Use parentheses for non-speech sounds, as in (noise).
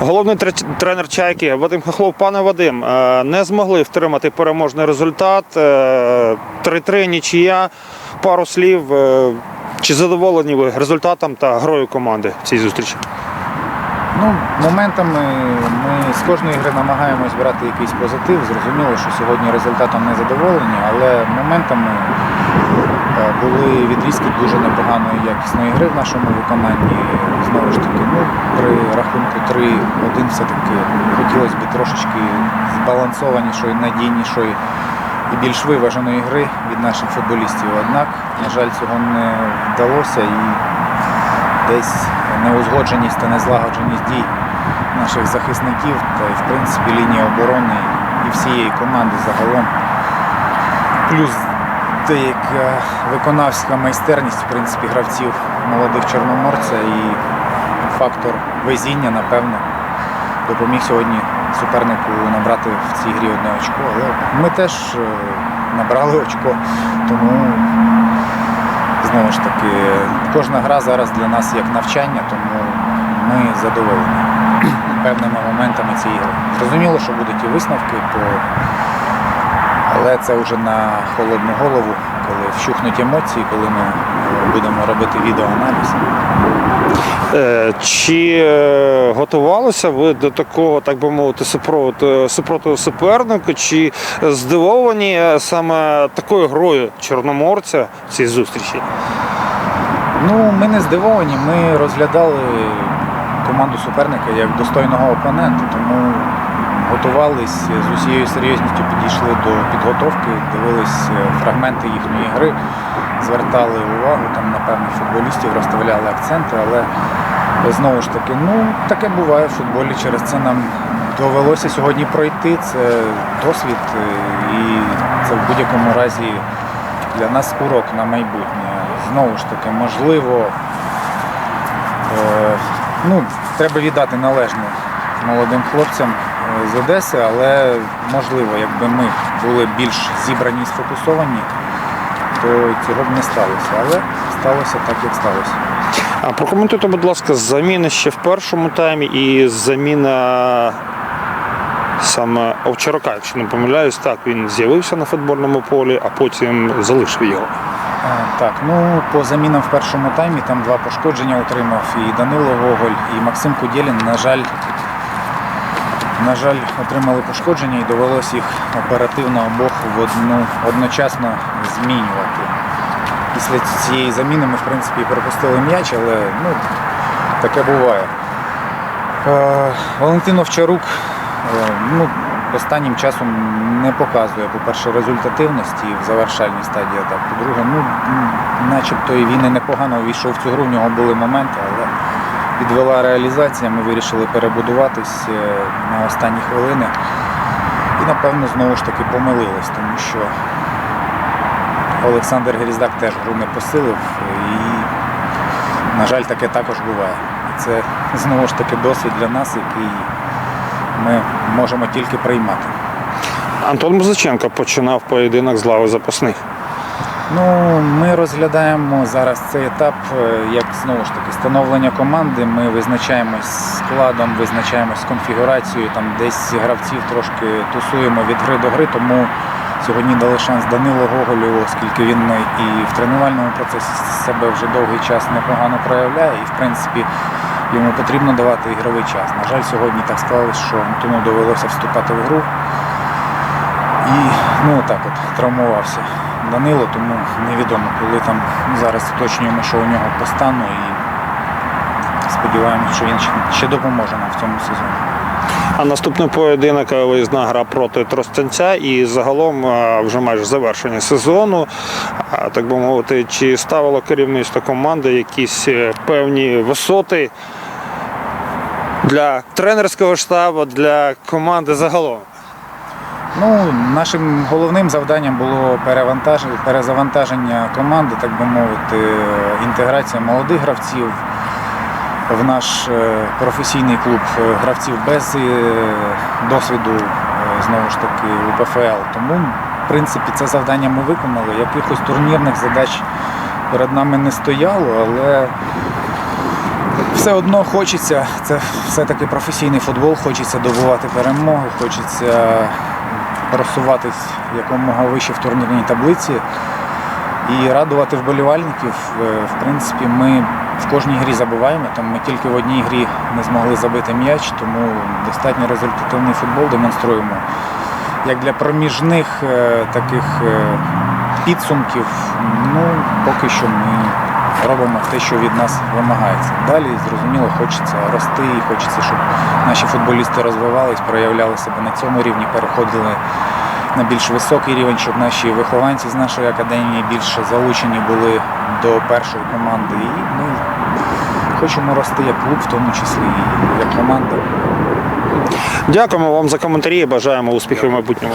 Головний тренер Чайки Вадим Хохлов. Пане Вадим, е, не змогли втримати переможний результат. Е, 3-3 нічия. Пару слів. Е, Чи задоволені ви результатом та грою команди в цій зустрічі? Ну, моментами ми з кожної гри намагаємось брати якийсь позитив. Зрозуміло, що сьогодні результатом не задоволені, але моментами е, були відрізки дуже непоганої якісної гри в нашому виконанні. Знову ж таки, ну, при рахунку 3-1 все-таки хотілося б трошечки збалансованішої, надійнішої і більш виваженої гри від наших футболістів. Однак, на жаль, цього не вдалося і десь неузгодженість та незлагодженість дій наших захисників та в принципі лінії оборони і всієї команди загалом. Плюс деяка виконавська майстерність в принципі, гравців молодих чорноморця і фактор везіння, напевно, допоміг сьогодні супернику набрати в цій грі одне очко. Але ми теж е, набрали очко, тому Знову ж таки, кожна гра зараз для нас як навчання, тому ми задоволені (clears throat) певними моментами цієї гри. Зрозуміло, що будуть і висновки, по... але це вже на холодну голову, коли вщухнуть емоції, коли ми е, будемо робити відеоаналіз. Е, Чи е, готувалися ви до такого, так би мовити, супротиву, супротиву супернику? Чи здивовані саме такою грою чорноморця в цій зустрічі? Ну, ми не здивовані, ми розглядали команду суперника як достойного опонента, тому готувались з усією серйозністю, підійшли до підготовки, дивились е, фрагменти їхньої гри, звертали увагу, там, напевно, футболістів розставляли акценти, але знову ж таки, ну, таке буває в футболі, через це нам довелося сьогодні пройти. Це досвід е, і це в будь-якому разі для нас урок на майбутнє. Знову ж таки, можливо, е, ну, треба віддати належне молодим хлопцям е, з Одеси, але можливо, якби ми були більш зібрані і сфокусовані, то цього б не сталося. Але сталося так, як сталося. А прокоментуйте, будь ласка, заміни ще в першому таймі і заміна саме Овчарака, якщо не помиляюсь, так він з'явився на футбольному полі, а потім залишив його. Так, ну по замінам в першому таймі там два пошкодження отримав і Данило Гоголь, і Максим Кудєлін, на жаль, на жаль, отримали пошкодження і довелось їх оперативно обох в одну одночасно змінювати. Після цієї заміни ми, в принципі, пропустили м'яч, але ну, таке буває. Е, Валентин Овчарук е, ну, останнім часом не показує, по-перше, результативності в завершальній стадії атак. По-друге, ну, начебто і він і непогано увійшов в цю гру, в нього були моменти, але підвела реалізація, ми вирішили перебудуватись е, на останні хвилини. І напевно знову ж таки помилились, тому що Олександр Гріздак теж гру не посилив і, на жаль, таке також буває. Це знову ж таки досвід для нас, який ми можемо тільки приймати. Антон Музиченко починав поєдинок з лави запасних. Ну, ми розглядаємо зараз цей етап е, як знову ж таки становлення команди. Ми визначаємось складом, визначаємось конфігурацією, там десь гравців трошки тусуємо від гри до гри, тому сьогодні дали шанс Данилу Гоголю, оскільки він і в тренувальному процесі себе вже довгий час непогано проявляє, і в принципі йому потрібно давати ігровий час. На жаль, сьогодні так склалось, що Антону довелося вступати в гру. І ну так от травмувався Данило, тому невідомо, коли там зараз уточнюємо, що у нього по стану і сподіваємося, що він ще, ще допоможе нам в цьому сезоні. А наступний поєдинок е, виїзна гра проти Тростянця і загалом е, вже майже завершення сезону. Так би мовити, чи ставило керівництво команди якісь е, певні висоти для тренерського штабу, для команди загалом? Ну, нашим головним завданням було перезавантаження команди, так би мовити, інтеграція молодих гравців в наш е, професійний клуб е, гравців без е, досвіду знову ж таки у ПФЛ. Тому, в принципі, це завдання ми виконали. Якихось турнірних задач перед нами не стояло, але все одно хочеться, це все-таки професійний футбол, хочеться добувати перемоги, хочеться просуватись якомога вище в турнірній таблиці і радувати вболівальників. Е, В принципі, ми в кожній грі забуваємо, там ми тільки в одній грі не змогли забити м'яч, тому достатньо результативний футбол демонструємо. Як для проміжних е, таких е, підсумків, ну поки що ми робимо те, що від нас вимагається. Далі, зрозуміло, хочеться рости і хочеться, щоб наші футболісти розвивались, проявляли себе на цьому рівні, переходили на більш високий рівень, щоб наші вихованці з нашої академії більше залучені були до першої команди. І ми хочемо рости як клуб, в тому числі і як команда. Дякуємо вам за коментарі. Бажаємо успіхів в майбутньому.